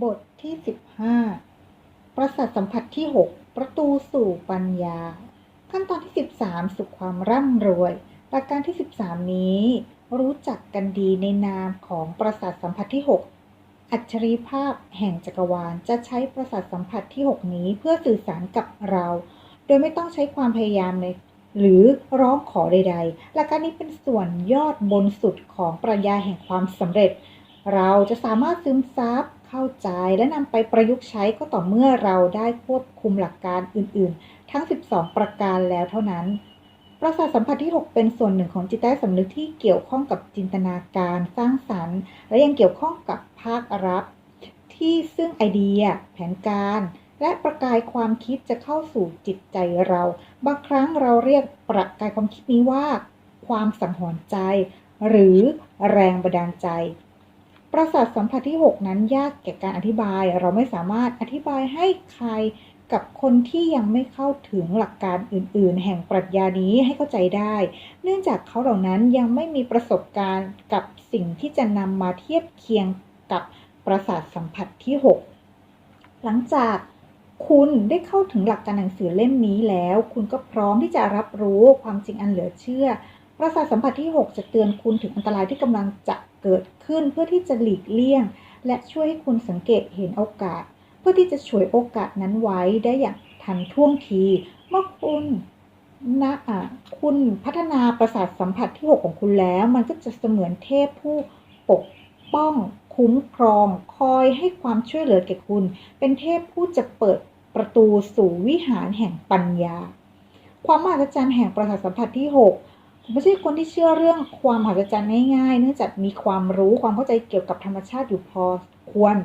บทที่15ประสาทสัมผัสที่6ประตูสู่ปัญญา ขั้นตอนที่13สู่ความร่ำรวย หลักการที่13นี้ รู้จักกันดีในนามของประสาทสัมผัสที่6อัจฉริภาพแห่งจักรวาลจะใช้ประสาทสัมผัสที่ 6 นี้เพื่อสื่อสารกับเรา โดยไม่ต้องใช้ความพยายามในหรือร้องขอใดๆหลักการนี้เป็นส่วนยอดบนสุดของปรัชญาแห่งความสำเร็จ เราจะสามารถซึมซับ เข้าใจและนำไปประยุกต์ใช้ก็ต่อเมื่อเราได้ควบคุมหลักการอื่นๆ ทั้ง 12 ประการแล้วเท่านั้น ประสาทสัมผัสที่ 6 เป็นส่วนหนึ่งของจิตใต้สำนึกที่เกี่ยวข้องกับจินตนาการสร้างสรรค์ และยังเกี่ยวข้องกับภาครับ ที่ซึ่งไอเดีย แผนการ และประกายความคิดจะเข้าสู่จิตใจเรา บางครั้งเราเรียกประกายความคิดนี้ว่า ความสังหรณ์ใจ หรือแรงบันดาลใจ ประสาทสัมผัสที่ 6 นั้นยากแก่การอธิบาย เราไม่สามารถอธิบายให้ใครกับคนที่ยังไม่เข้าถึงหลักการอื่น ๆ แห่งปรัชญานี้ให้เข้าใจได้ เนื่องจากเขาเหล่านั้นยังไม่มีประสบการณ์กับสิ่งที่จะนำมาเทียบเคียงกับประสาทสัมผัสที่ 6 หลังจากคุณได้เข้าถึงหลักการหนังสือเล่มนี้แล้ว คุณก็พร้อมที่จะรับรู้ความจริงอันเหลือเชื่อ ประสาทสัมผัสที่ 6 จะเตือนคุณถึงอันตรายที่กำลังจะ เกิดขึ้นเพื่อที่จะหลีกเลี่ยง และช่วยให้คุณสังเกตเห็นโอกาส เพื่อที่จะช่วยโอกาสนั้นไว้ได้อย่างทันท่วงทีเมื่อคุณนะอะคุณพัฒนาประสาทสัมผัสที่ 6 ของคุณแล้ว มันก็จะเสมือนเทพผู้ปกป้องคุ้มครอง คอยให้ความช่วยเหลือแก่คุณ เป็นเทพผู้จะเปิดประตูสู่วิหารแห่งปัญญา ความมหัศจรรย์แห่งประสาทสัมผัสที่ 6 ไม่ใช่คนที่เชื่อเรื่องความมหัศจรรย์ง่ายๆ เนื่องจากมีความรู้ความเข้าใจเกี่ยวกับธรรมชาติอยู่พอควร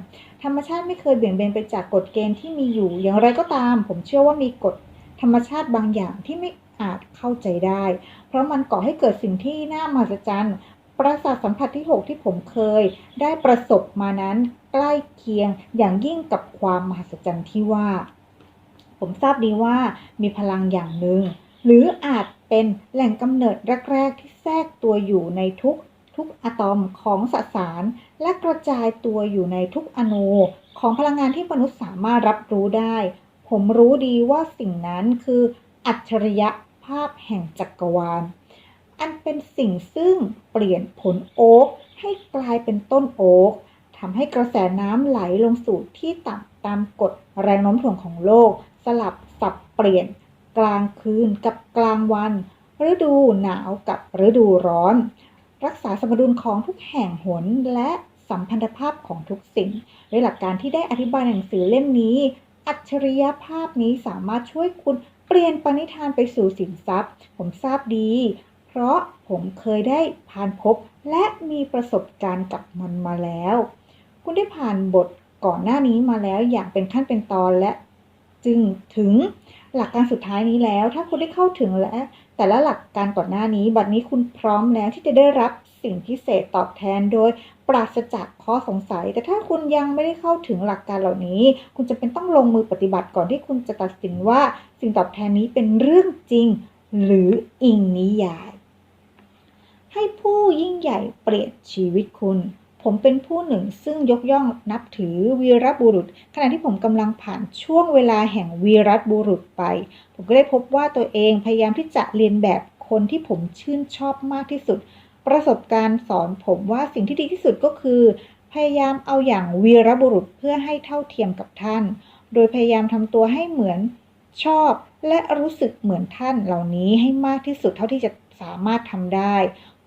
ธรรมชาติไม่เคยเบี่ยงเบนไปจากกฎเกณฑ์ที่มีอยู่ อย่างไรก็ตาม ผมเชื่อว่ามีกฎธรรมชาติบางอย่างที่ไม่อาจเข้าใจได้ เพราะมันก่อให้เกิดสิ่งที่น่ามหัศจรรย์ ประสาทสัมผัสที่ 6 ที่ผมเคย ได้ประสบมานั้นใกล้เคียงอย่างยิ่งกับความมหัศจรรย์ที่ว่า ผมทราบดีว่ามีพลังอย่างหนึ่ง หรืออาจเป็นแหล่งกำเนิดแรกๆที่แทรกตัวอยู่ในทุกทุกอะตอมของสสาร และกระจายตัวอยู่ในทุกอนูของพลังงานที่มนุษย์สามารถรับรู้ได้ ผมรู้ดีว่าสิ่งนั้นคืออัจฉริยภาพแห่งจักรวาล อันเป็นสิ่งซึ่งเปลี่ยนผลโอ๊กให้กลายเป็นต้นโอ๊กทำให้กระแสน้ำไหลลงสู่ที่ต่ำตามกฎแรงโน้มถ่วงของโลก สลับสับเปลี่ยน กลางคืนกับกลางวัน ฤดูหนาวกับฤดูร้อน รักษาสมดุลของทุกแห่งหนและสัมพันธภาพของทุกสิ่งด้วยหลักการที่ได้อธิบายในหนังสือเล่มนี้ อัจฉริยภาพนี้สามารถช่วยคุณเปลี่ยนปณิธานไปสู่สินทรัพย์ ผมทราบดี เพราะผมเคยได้ผ่านพบและมีประสบการณ์กับมันมาแล้ว คุณได้ผ่านบทก่อนหน้านี้มาแล้วอย่างเป็นขั้นเป็นตอนและ จึงถึง หลักการสุดท้ายนี้แล้ว ถ้าคุณได้เข้าถึงและ แต่ละหลักการก่อนหน้านี้ บัดนี้คุณพร้อมแล้วที่จะได้รับสิ่งพิเศษตอบแทนโดยปราศจากข้อสงสัย แต่ถ้าคุณยังไม่ได้เข้าถึงหลักการเหล่านี้ คุณจะเป็นต้องลงมือปฏิบัติก่อนที่คุณจะตัดสินว่าสิ่งตอบแทนนี้เป็นเรื่องจริง หรืออิงนิยาย ให้ผู้ยิ่งใหญ่เปลี่ยนชีวิตคุณ ผมเป็นผู้หนึ่งซึ่งยกย่องนับถือวีรบุรุษ ขณะที่ผมกำลังผ่านช่วงเวลาแห่งวีรบุรุษไป ผมก็ได้พบว่าตัวเองพยายามที่จะเรียนแบบคนที่ผมชื่นชอบมากที่สุด ประสบการณ์สอนผมว่าสิ่งที่ดีที่สุดก็คือ พยายามเอาอย่างวีรบุรุษเพื่อให้เท่าเทียมกับท่าน โดยพยายามทำตัวให้เหมือนชอบและรู้สึกเหมือนท่านเหล่านี้ให้มากที่สุดเท่าที่จะสามารถทำได้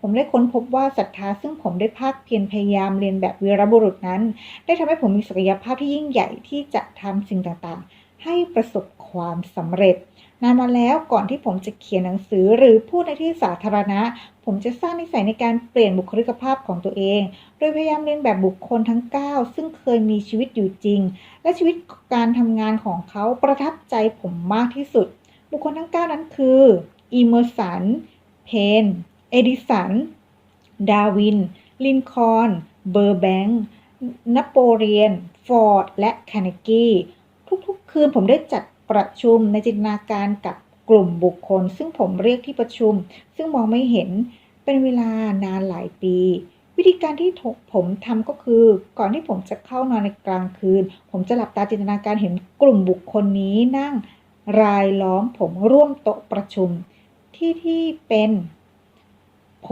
ผมได้ค้นพบว่าศรัทธาซึ่งผมได้ภาคเพียรพยายามเรียนแบบวีรบุรุษนั้น ได้ทำให้ผมมีศักยภาพที่ยิ่งใหญ่ที่จะทำสิ่งต่างๆ ให้ประสบความสำเร็จ นานมาแล้วก่อนที่ผมจะเขียนหนังสือหรือพูดในที่สาธารณะ ผมจะสร้างนิสัยในการเปลี่ยนบุคลิกภาพของตัวเอง โดยพยายามเรียนแบบบุคคลทั้ง 9 ซึ่งเคยมีชีวิตอยู่จริง และชีวิตการทำงานของเขาประทับใจผมมากที่สุด บุคคลทั้ง 9 นั้นคืออีเมอร์สัน เพน เอดิสัน ดาวิน ลินคอน เบอร์แบงค์นโปเลียน ฟอร์ด และคาเนกีทุกๆ คืนผมได้จัดประชุมในจินตนาการกับกลุ่มบุคคล ซึ่งผมเรียกที่ประชุม ซึ่งมองไม่เห็นเป็นเวลานานหลายปี วิธีการที่ผมทำก็คือ ก่อนที่ผมจะเข้านอนในกลางคืน ผมจะหลับตาจินตนาการเห็นกลุ่มบุคคลนี้นั่งรายล้อมผมร่วมโต๊ะประชุม ที่ที่เป็น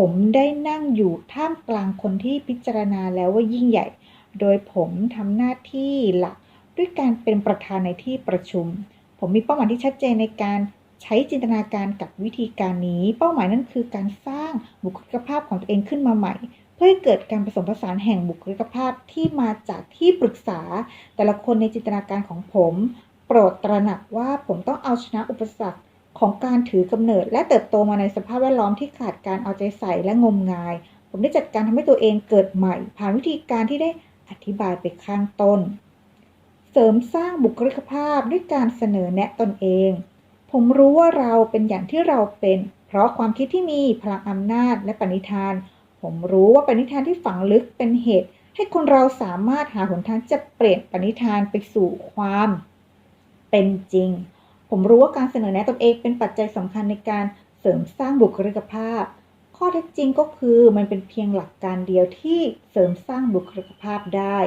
ผมได้นั่งอยู่ท่ามกลางคนที่พิจารณาแล้วว่ายิ่งใหญ่ โดยผมทำหน้าที่หลักด้วยการเป็นประธานในที่ประชุม ผมมีเป้าหมายที่ชัดเจนในการใช้จินตนาการกับวิธีการนี้ เป้าหมายนั้นคือการสร้างบุคลิกภาพของตัวเองขึ้นมาใหม่ เพื่อให้เกิดการผสมผสานแห่งบุคลิกภาพที่มาจากที่ปรึกษา แต่ละคนในจินตนาการของผม โปรดตระหนักว่าผมต้องเอาชนะอุปสรรค ของการถือกำเนิด และเติบโตมาในสภาพแวดล้อมที่ขาดการเอาใจใส่และงมงาย ผมได้จัดการทำให้ตัวเองเกิดใหม่ ผ่านวิธีการที่ได้อธิบายไปข้างต้น เสริมสร้างบุคลิกภาพด้วยการเสนอแนะตนเอง ผมรู้ว่าเราเป็นอย่างที่เราเป็น เพราะความคิดที่มีพลังอำนาจและปณิธาน ผมรู้ว่าปณิธานที่ฝังลึกเป็นเหตุ ให้คนเราสามารถหาหนทางจะเปลี่ยนปณิธานไปสู่ความ เป็นจริง ผมรู้ว่าการเสนอแนะตนเองเป็นปัจจัยสำคัญในการเสริมสร้างบุคลิกภาพ ข้อเท็จจริงก็คือมันเป็นเพียงหลักการเดียวที่เสริมสร้างบุคลิกภาพได้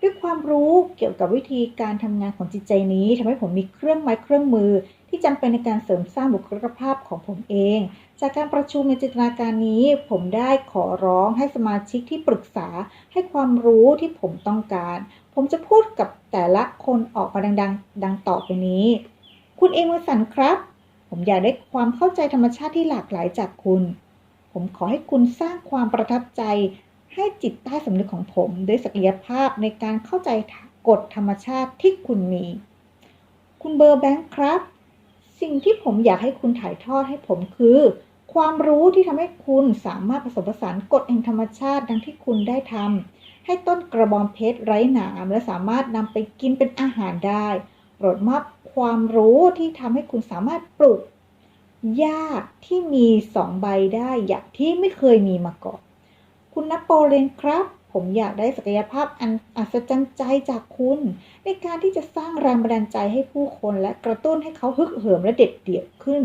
ด้วยความรู้เกี่ยวกับวิธีการทำงานของจิตใจนี้ทำให้ผมมีเครื่องไม้เครื่องมือ ที่จำเป็นในการเสริมสร้างบุคลิกภาพของผมเอง จากการประชุมในจินตนาการนี้ ผมได้ขอร้องให้สมาชิกที่ปรึกษาให้ความรู้ที่ผมต้องการ ผมจะพูดกับแต่ละคนออกมาดังๆ ดังต่อไปนี้ คุณเอมอสันครับ ผมอยากได้ความเข้าใจธรรมชาติที่หลากหลายจากคุณ ผมขอให้คุณสร้างความประทับใจ ให้จิตใต้สำนึกของผมด้วยศักยภาพในการเข้าใจกฎธรรมชาติที่คุณมี คุณเบอร์แบงค์ครับ สิ่งที่ผมอยากให้คุณถ่ายทอดให้ผมคือ ความรู้ที่ทำให้คุณสามารถผสมผสานกฎแห่งธรรมชาติดังที่คุณได้ทำให้ต้นกระบองเพชรไร้หนามและสามารถนำไปกินเป็นอาหารได้ โปรดมอบความรู้ที่ทำให้คุณสามารถปลูกหญ้าที่มีสองใบได้อย่างที่ไม่เคยมีมาก่อน คุณนโปเลียนครับ ผมอยากได้ศักยภาพอันอัศจรรย์ใจจากคุณ ในการที่จะสร้างแรงบันดาลใจให้ผู้คนและกระตุ้นให้เขาฮึกเหิมและเด็ดเดี่ยวขึ้น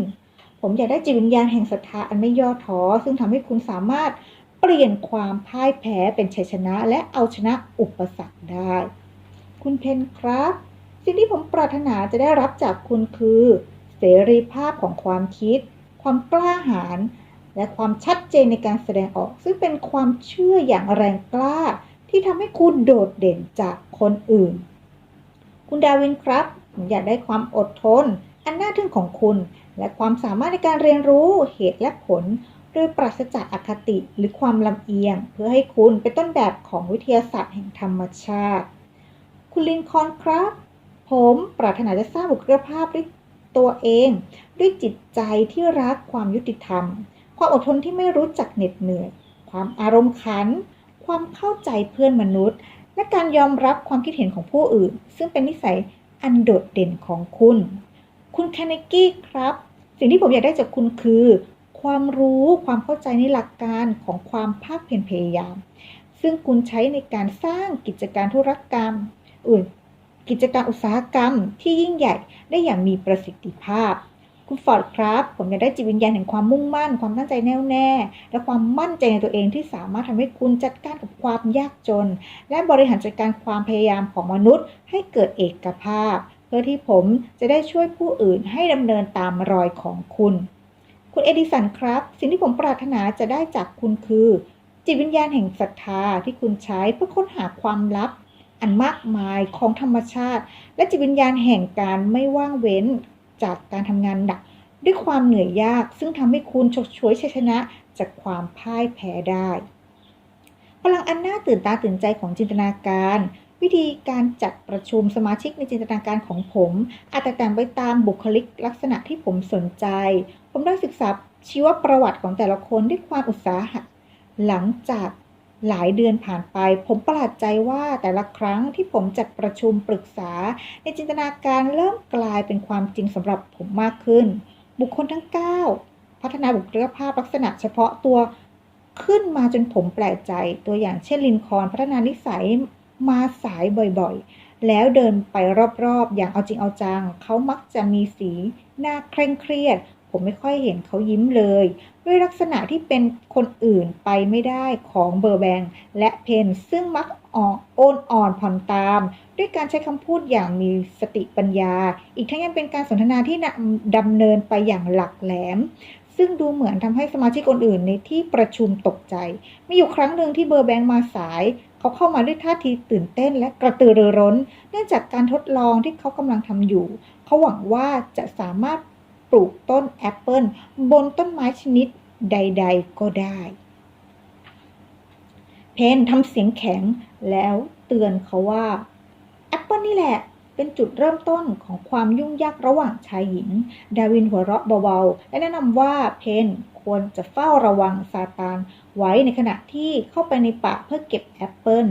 ผมอยากได้จิตวิญญาณแห่งศรัทธาอันไม่ย่อท้อซึ่งทำให้คุณสามารถเปลี่ยนความพ่ายแพ้เป็นชัยชนะ และเอาชนะอุปสรรคได้ คุณเพนครับ สิ่งที่ผมปรารถนาจะได้รับจากคุณคือ เสรีภาพของความคิด ความกล้าหาญและความชัดเจนในการแสดงออก ซึ่งเป็นความเชื่ออย่างแรงกล้า ที่ทำให้คุณโดดเด่นจากคนอื่น คุณดาวินครับ ผมอยากได้ความอดทน อันน่าทึ่งของคุณ และความสามารถในการเรียนรู้เหตุและผล โดยปราศจากอคติหรือความลำเอียง เพื่อให้คุณเป็นต้นแบบของวิทยาศาสตร์แห่งธรรมชาติ คุณลินคอนครับ ผมปรารถนาจะสร้างบุคลิกภาพด้วยตัวเอง ด้วยจิตใจที่รักความยุติธรรม ความอดทนที่ไม่รู้จักเหน็ดเหนื่อย ความอารมณ์ขัน ความเข้าใจเพื่อนมนุษย์ และการยอมรับความคิดเห็นของผู้อื่น ซึ่งเป็นนิสัยอันโดดเด่นของคุณ คุณแคนเนกี้ครับ สิ่งที่ผมอยากได้จากคุณคือ ความรู้ความเข้าใจในหลักการของความภาคเพียรพยายาม ซึ่งคุณใช้ในการสร้างกิจการธุรกรรม อื่น กิจการอุตสาหกรรมที่ยิ่งใหญ่ได้อย่างมีประสิทธิภาพ คุณฟอร์ดครับ ผมอยากได้จิตวิญญาณแห่งความมุ่งมั่น ความตั้งใจแน่วแน่ และความมั่นใจในตัวเองที่สามารถทำให้คุณจัดการกับความยากจน และบริหารจัดการความพยายามของมนุษย์ ให้เกิดเอกภาพ เพื่อที่ผมจะได้ช่วยผู้อื่นให้ดำเนินตามรอยของคุณ คุณเอดิสันครับ สิ่งที่ผมปรารถนาจะได้จากคุณคือจิตวิญญาณแห่งศรัทธาที่คุณใช้เพื่อค้นหาความลับ อันมากมายของธรรมชาติ และจิตวิญญาณแห่งการไม่ว่างเว้นจากการทำงานหนัก ด้วยความเหนื่อยยาก ซึ่งทำให้คุณฉกฉวยชัยชนะจากความพ่ายแพ้ได้ พลังอันน่าตื่นตาตื่นใจของจินตนาการ วิธีการจัดประชุมสมาชิกในจินตนาการของผม อาจแตกต่างไปตามบุคลิกลักษณะที่ผมสนใจ ผมได้ศึกษาชีวประวัติของแต่ละคนด้วยความอุตสาหะหลังจาก หลายเดือนผ่านไป ผมประหลาดใจว่าแต่ละครั้งที่ผมจัดประชุมปรึกษา ในจินตนาการเริ่มกลายเป็นความจริงสำหรับผมมากขึ้น บุคคลทั้ง 9 พัฒนาบุคลิกภาพลักษณะเฉพาะตัวขึ้นมาจนผมแปลกใจ ตัวอย่างเช่นลินคอนพัฒนานิสัยมาสายบ่อยๆ แล้วเดินไปรอบๆ อย่างเอาจริงเอาจัง เขามักจะมีสีหน้าเคร่งเครียด ผมไม่ค่อยเห็นเขายิ้มเลย ด้วยลักษณะที่เป็นคนอื่นไปไม่ได้ของเบอร์แบงและเพนซึ่งมักอ่อนโอนอ่อนผ่อนตาม ด้วยการใช้คำพูดอย่างมีสติปัญญา อีกทั้งยังเป็นการสนทนาที่ดำเนินไปอย่างหลักแหลม ซึ่งดูเหมือนทำให้สมาชิกคนอื่นในที่ประชุมตกใจ มีอยู่ครั้งหนึ่งที่เบอร์แบงมาสายเขาเข้ามาด้วยท่าทีตื่นเต้นและกระตือรือร้น เนื่องจากการทดลองที่เขากำลังทำอยู่ เขาหวังว่าจะสามารถ ปลูกต้นแอปเปิลบนต้นไม้ชนิดใด ๆ ก็ได้ เพนทำเสียงแข็งแล้วเตือนเขาว่าแอปเปิลนี่แหละเป็นจุดเริ่มต้นของความยุ่งยากระหว่างชายหญิง ดาวินหัวเราะเบาๆ และแนะนำว่าเพนควรจะเฝ้าระวังซาตานไว้ในขณะที่เข้าไปในป่าเพื่อเก็บแอปเปิล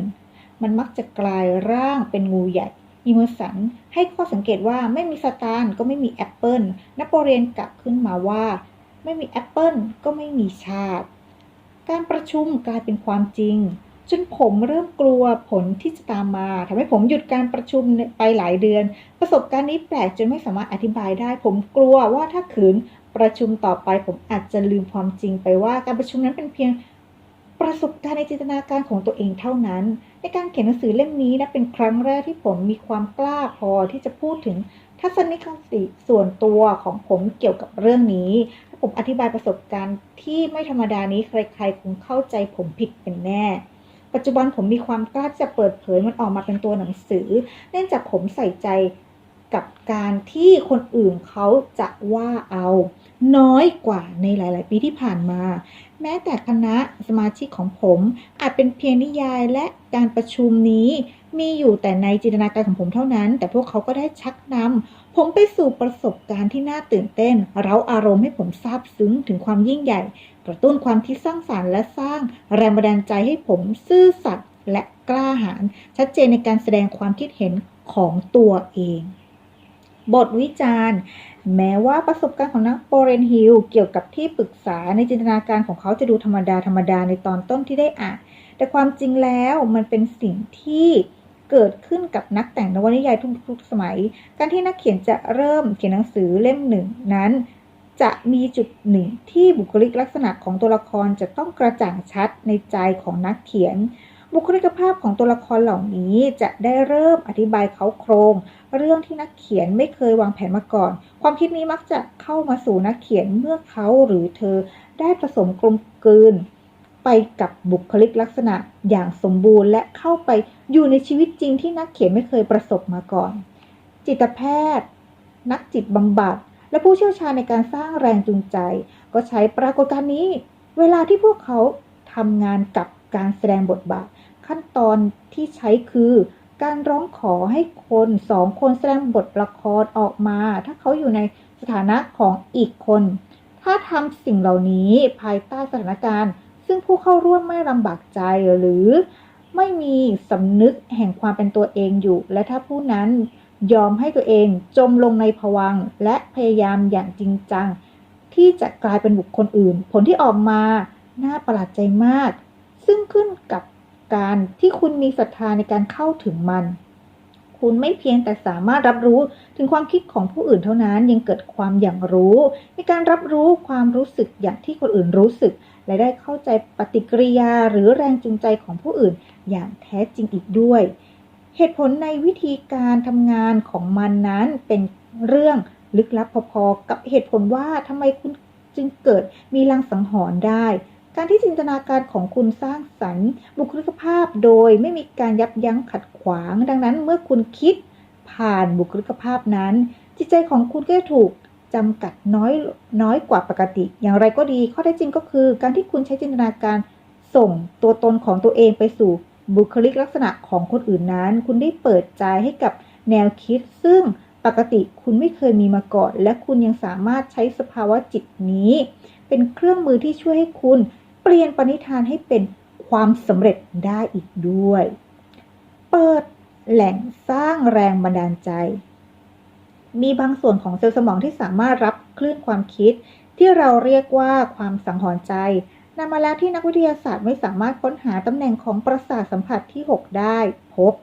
มันมักจะกลายร่างเป็นงูใหญ่ อิมเมอร์สันให้ข้อสังเกตว่าไม่มีซาตานก็ไม่มีแอปเปิลนโปเลียนกลับขึ้นมาว่า ไม่มีแอปเปิลก็ไม่มีชาติ การประชุมกลายเป็นความจริง จนผมเริ่มกลัวผลที่จะตามมาทำให้ผมหยุดการประชุมไปหลายเดือน ประสบการณ์นี้แปลกจนไม่สามารถอธิบายได้ ผมกลัวว่าถ้าขืนประชุมต่อไปผมอาจจะลืมความจริงไปว่าการประชุมนั้นเป็นเพียงประสบการณ์ในจินตนาการของตัวเองเท่านั้น ในการเขียนหนังสือเล่มนี้นะเป็นครั้งแรกที่ผมมีความกล้าพอที่จะพูดถึงทัศนคติส่วนตัวของผมเกี่ยวกับเรื่องนี้ถ้าผมอธิบายประสบการณ์ที่ไม่ธรรมดานี้ใครๆคงเข้าใจผมผิดเป็นแน่ ปัจจุบันผมมีความกล้าที่จะเปิดเผยมันออกมาเป็นตัวหนังสือ เนื่องจากผมใส่ใจ กับการที่คนอื่นเขาจะว่าเอาน้อยกว่าในหลาย ๆ ปีที่ผ่านมา แม้แต่คณะสมาชิกของผม อาจเป็นเพียงนิยายและการประชุมนี้ มีอยู่แต่ในจินตนาการของผมเท่านั้น แต่พวกเขาก็ได้ชักนำผมไปสู่ประสบการณ์ที่น่าตื่นเต้น เราอารมณ์ให้ผมซาบซึ้งถึงความยิ่งใหญ่ กระตุ้นความคิดสร้างสารรค์และสร้างแรงบันดาลใจให้ผมซื่อสัตย์และกล้าหาญชัดเจนในการแสดงความคิดเห็นของตัวเอง บทวิจารณ์ แม้ว่าประสบการณ์ของนักโปเรนฮิลเกี่ยวกับที่ปรึกษาในจินตนาการของเขาจะดูธรรมดาธรรมดาในตอนต้นที่ได้อ่าน แต่ความจริงแล้วมันเป็นสิ่งที่เกิดขึ้นกับนักแต่งนวนิยายทุกๆสมัย การที่นักเขียนจะเริ่มเขียนหนังสือเล่มหนึ่งนั้น จะมีจุดหนึ่งที่บุคลิกลักษณะของตัวละครจะต้องกระจ่างชัดในใจของนักเขียน บุคลิกภาพของตัวละครเหล่านี้จะได้เริ่มอธิบายเขาโครง เรื่องที่นักเขียนไม่เคยวางแผนมาก่อน ความคิดนี้มักจะเข้ามาสู่นักเขียนเมื่อเขาหรือเธอได้ผสมกลมกลืน ไปกับบุคลิกลักษณะอย่างสมบูรณ์ และเข้าไปอยู่ในชีวิตจริงที่นักเขียนไม่เคยประสบมาก่อน จิตแพทย์ นักจิตบำบัด และผู้เชี่ยวชาญในการสร้างแรงจูงใจ ก็ใช้ปรากฏการณ์นี้ เวลาที่พวกเขาทำงานกับ การแสดงบทบาท ขั้นตอนที่ใช้คือการร้องขอให้คนสองคนแสดงบทละครออกมา ถ้าเขาอยู่ในสถานะของอีกคน ถ้าทำสิ่งเหล่านี้ภายใต้สถานการณ์ ซึ่งผู้เข้าร่วมไม่ลำบากใจหรือไม่มีสำนึกแห่งความเป็นตัวเองอยู่ และถ้าผู้นั้นยอมให้ตัวเองจมลงในภวังและพยายามอย่างจริงจัง ที่จะกลายเป็นบุคคลอื่น ผลที่ออกมา น่าประหลาดใจมาก ซึ่งขึ้นกับการที่คุณมีศรัทธาในการเข้าถึงมัน คุณไม่เพียงแต่สามารถรับรู้ถึงความคิดของผู้อื่นเท่านั้นยังเกิดความอย่างรู้ในการรับรู้ความรู้สึกอย่างที่คนอื่นรู้สึก และได้เข้าใจปฏิกิริยาหรือแรงจูงใจของผู้อื่นอย่างแท้จริงอีกด้วย เหตุผลในวิธีการทำงานของมันนั้นเป็นเรื่องลึกลับพอๆกับเหตุผลว่าทำไมคุณจึงเกิดมีลังสังหรณ์ได้ การที่จินตนาการของคุณสร้างสรรค์ บุคลิกภาพโดยไม่มีการยับยั้งขัดขวาง ดังนั้นเมื่อคุณคิดผ่านบุคลิกภาพนั้น จิตใจของคุณก็จะถูกจำกัดน้อยน้อยกว่าปกติ อย่างไรก็ดี ข้อเท็จจริงก็คือ การที่คุณใช้จินตนาการส่งตัวตนของตัวเองไปสู่บุคลิกลักษณะของคนอื่นนั้น คุณได้เปิดใจให้กับแนวคิด ซึ่งปกติคุณไม่เคยมีมาก่อน และคุณยังสามารถใช้สภาวะจิตนี้ เป็นเครื่องมือที่ช่วยให้คุณ เปลี่ยนปณิธานให้เป็นความสำเร็จได้อีกด้วย เปิดแหล่งสร้างแรงบันดาลใจ มีบางส่วนของเซลล์สมองที่สามารถรับคลื่นความคิด ที่เราเรียกว่าความสังหรณ์ใจนำมาแล้วที่นักวิทยาศาสตร์ไม่สามารถค้นหาตำแหน่งของประสาทสัมผัสที่ 6 ได้พบ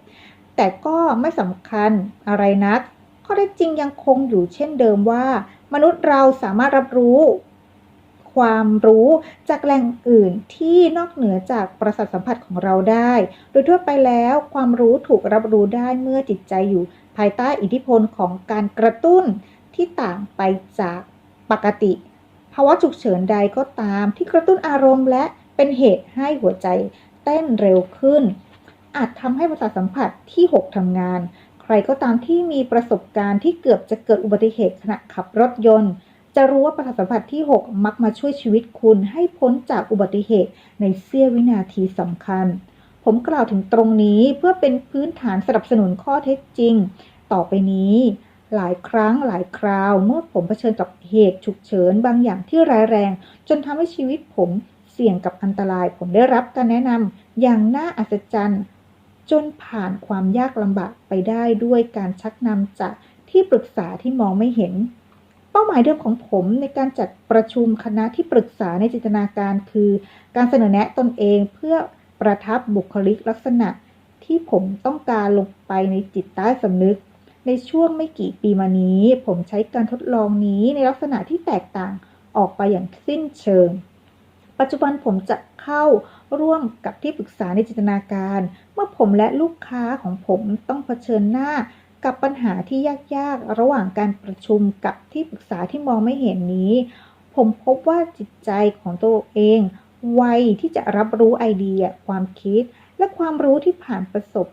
แต่ก็ไม่สำคัญอะไรนักข้อได้จริงยังคงอยู่เช่นเดิมว่า มนุษย์เราสามารถรับรู้ ความรู้จากแหล่งอื่นที่นอกเหนือจากประสาทสัมผัสของเราได้ โดยทั่วไปแล้วความรู้ถูกรับรู้ได้เมื่อจิตใจอยู่ ภายใต้อิทธิพลของการกระตุ้นที่ต่างไปจากปกติ ภาวะฉุกเฉินใดก็ตามที่กระตุ้นอารมณ์และเป็นเหตุให้หัวใจเต้นเร็วขึ้น อาจทำให้ประสาทสัมผัสที่ 6ทำงาน ใครก็ตามที่มีประสบการณ์ที่เกือบจะเกิดอุบัติเหตุขณะขับรถยนต์ จะรู้ว่าประสาทสัมผัสที่ 6 มักมาช่วยชีวิตคุณให้พ้นจากอุบัติเหตุในเสี้ยววินาทีสำคัญ ผมกล่าวถึงตรงนี้เพื่อเป็นพื้นฐานสนับสนุนข้อเท็จจริง ต่อไปนี้ หลายครั้งหลายคราว เมื่อผมเผชิญกับเหตุฉุกเฉินบางอย่างที่ร้ายแรง จนทำให้ชีวิตผมเสี่ยงกับอันตราย ผมได้รับการแนะนำอย่างน่าอัศจรรย์จนผ่านความยากลำบากไปได้ด้วยการชักนำจากที่ปรึกษาที่มองไม่เห็น ป้าหมายเดิมของผมในการจัดประชุมคณะที่ปรึกษาในจินตนาการคือ การเสนอแนะตนเองเพื่อประทับบุคลิกลักษณะที่ผมต้องการลงไปในจิตใต้สำนึก ในช่วงไม่กี่ปีมานี้ ผมใช้การทดลองนี้ในลักษณะที่แตกต่างออกไปอย่างสิ้นเชิง ปัจจุบันผมจะเข้าร่วมกับที่ปรึกษาในจินตนาการ เมื่อผมและลูกค้าของผมต้องเผชิญหน้า กับปัญหาที่ยากๆ ระหว่างการประชุมกับที่ปรึกษาที่มองไม่เห็นนี้ ผมพบว่าจิตใจของตัวเอง ไวที่จะรับรู้ไอเดีย ความคิด และความรู้ที่ผ่านประสบ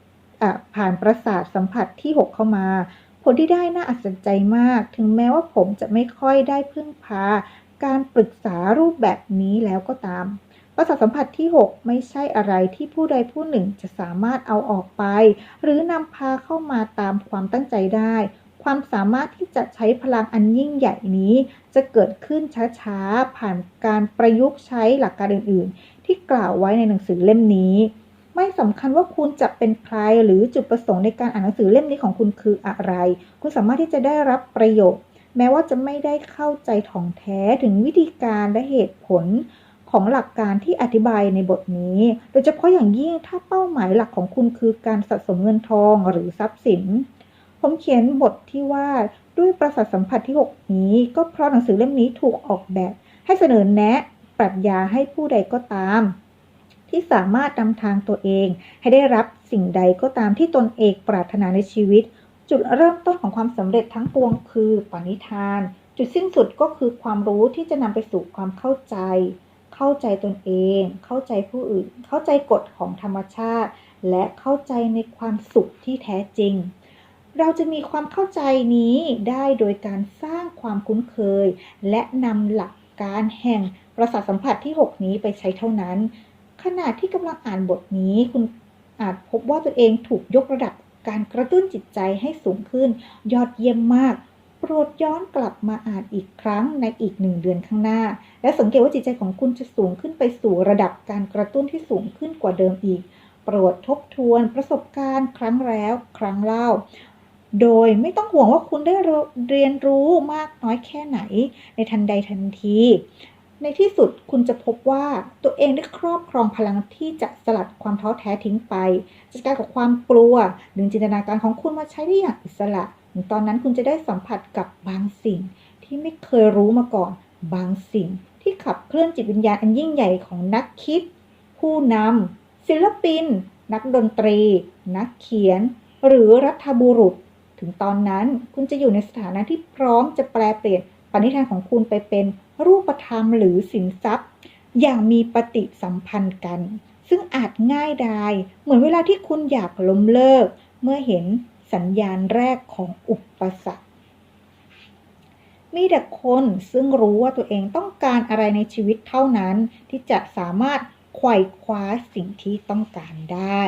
ผ่านประสาทสัมผัสที่ 6 เข้ามาผลที่ได้น่าอัศจรรย์ใจมาก ถึงแม้ว่าผมจะไม่ค่อยได้พึ่งพา การปรึกษารูปแบบนี้แล้วก็ตาม ประสาทสัมผัสที่ 6 ไม่ใช่อะไรที่ผู้ใดผู้หนึ่งจะสามารถเอาออกไป หรือนำพาเข้ามาตามความตั้งใจได้ ความสามารถที่จะใช้พลังอันยิ่งใหญ่นี้ จะเกิดขึ้นช้าๆ ผ่านการประยุกต์ใช้หลักการอื่นๆ ที่กล่าวไว้ในหนังสือเล่มนี้ ไม่สำคัญว่าคุณจะเป็นใครหรือจุดประสงค์ในการอ่านหนังสือเล่มนี้ของคุณคืออะไร คุณสามารถที่จะได้รับประโยชน์ แม้ว่าจะไม่ได้เข้าใจถ่องแท้ถึงวิธีการและเหตุผล ของหลักการที่อธิบายในบทนี้ โดยเฉพาะอย่างยิ่งถ้าเป้าหมายหลักของคุณคือการสะสมเงินทองหรือทรัพย์สิน ผมเขียนบทที่ว่าด้วยประสาทสัมผัสที่ 6 นี้ ก็เพราะหนังสือเล่มนี้ถูกออกแบบ ให้เสนอแนะปรัชญาให้ผู้ใดก็ตาม ที่สามารถนำทางตัวเอง ให้ได้รับสิ่งใดก็ตามที่ตนเองปรารถนาในชีวิต จุดเริ่มต้นของความสำเร็จทั้งปวงคือปณิธาน จุดสิ้นสุดก็คือความรู้ที่จะนำไปสู่ความเข้าใจ เข้าใจตนเอง เข้าใจผู้อื่น เข้าใจกฎของธรรมชาติ และเข้าใจในความสุขที่แท้จริง เราจะมีความเข้าใจนี้ได้โดยการสร้างความคุ้นเคย และนำหลักการแห่งประสาทสัมผัสที่ 6 นี้ไปใช้เท่านั้น ขณะที่กำลังอ่านบทนี้คุณอาจพบว่าตัวเองถูกยกระดับการกระตุ้นจิตใจให้สูงขึ้น ยอดเยี่ยมมาก รดย้อนกลับมาอ่านอีกครั้งในอีกหนึ่งเดือนข้างหน้า และสังเกตว่าจิตใจของคุณจะสูงขึ้นไปสู่ระดับการกระตุ้นที่สูงขึ้นกว่าเดิมอีก โปรดทบทวนประสบการณ์ครั้งแล้วครั้งเล่า โดยไม่ต้องห่วงว่าคุณได้เรียนรู้มากน้อยแค่ไหน ในทันใดทันที ในที่สุดคุณจะพบว่าตัวเองได้ครอบครองพลังที่จะสลัดความท้อแท้ทิ้งไป จัดการกับความกลัวดึงจินตนาการของคุณมาใช้ได้อย่างอิสระ ตอนนั้นคุณจะได้สัมผัสกับบางสิ่งที่ไม่เคยรู้มาก่อน บางสิ่งที่ขับเคลื่อนจิตวิญญาณอันยิ่งใหญ่ของนักคิด ผู้นำศิลปิน นักดนตรี นักเขียน หรือรัฐบุรุษ ถึงตอนนั้นคุณจะอยู่ในสถานะที่พร้อมจะแปลเปลี่ยนปณิธานของคุณไปเป็นรูปธรรมหรือสินทรัพย์ อย่างมีปฏิสัมพันธ์กัน ซึ่งอาจง่ายดายเหมือนเวลาที่คุณอยากล้มเลิก เมื่อเห็น สัญญาณแรกของอุปสรรค มีแต่คนซึ่งรู้ว่าตัวเองต้องการอะไรในชีวิตเท่านั้นที่จะสามารถไขว่คว้าสิ่งที่ต้องการได้